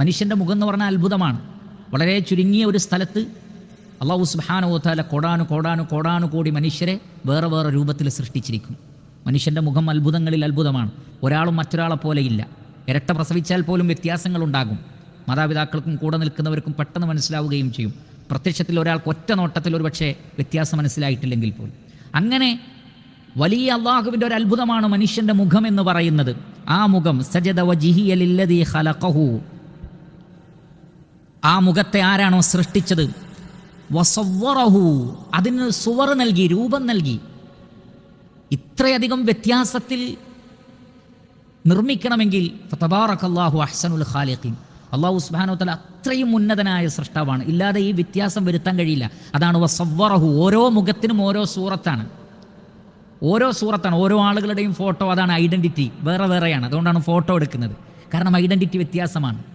മനുഷ്യന്റെ മുഖം എന്ന് പറഞ്ഞാൽ അത്ഭുതമാണ്. വളരെ ചുരുങ്ങിയ ഒരു സ്ഥലത്ത് അള്ളാഹു സുബാനോത്താല കോടാനു കോടാനു കോടാനു കോടി മനുഷ്യരെ വേറെ വേറെ രൂപത്തിൽ സൃഷ്ടിച്ചിരിക്കും. മനുഷ്യന്റെ മുഖം അത്ഭുതങ്ങളിൽ അത്ഭുതമാണ്. ഒരാളും മറ്റൊരാളെ പോലെയില്ല ഇരട്ട പ്രസവിച്ചാൽ പോലും വ്യത്യാസങ്ങളുണ്ടാകും മാതാപിതാക്കൾക്കും കൂടെ നിൽക്കുന്നവർക്കും പെട്ടെന്ന് മനസ്സിലാവുകയും ചെയ്യും. പ്രത്യക്ഷത്തിൽ ഒരാൾക്ക് ഒറ്റ നോട്ടത്തിൽ ഒരു പക്ഷേ വ്യത്യാസം മനസ്സിലായിട്ടില്ലെങ്കിൽ പോലും. അങ്ങനെ വലിയ അള്ളാഹുവിന്റെ ഒരു അത്ഭുതമാണ് മനുഷ്യന്റെ മുഖം എന്ന് പറയുന്നത്. ആ മുഖം സജദ വജിഹിയലില്ലദീ ഖലഖഹു. ആ മുഖത്തെ ആരാണോ സൃഷ്ടിച്ചത്? വസവറഹു അതിന് സുവർ നൽകി രൂപം നൽകി. ഇത്രയധികം വ്യത്യാസത്തിൽ നിർമ്മിക്കണമെങ്കിൽ അള്ളാഹു അഹ്സനുൽ ഖാലിഖീൻ. അള്ളാഹു സുബ്ഹാനഹു തല അത്രയും ഉന്നതനായ സൃഷ്ടാവാണ്. ഇല്ലാതെ ഈ വ്യത്യാസം വരുത്താൻ കഴിയില്ല. അതാണ് വസവറഹു ഓരോ മുഖത്തിനും ഓരോ സൂറത്താണ്. ഓരോ സൂറത്താണ്. ഓരോ ആളുകളുടെയും ഫോട്ടോ അതാണ് ഐഡന്റിറ്റി വേറെ വേറെയാണ്. അതുകൊണ്ടാണ് ഫോട്ടോ എടുക്കുന്നത്. കാരണം ഐഡന്റിറ്റി വ്യത്യാസമാണ്.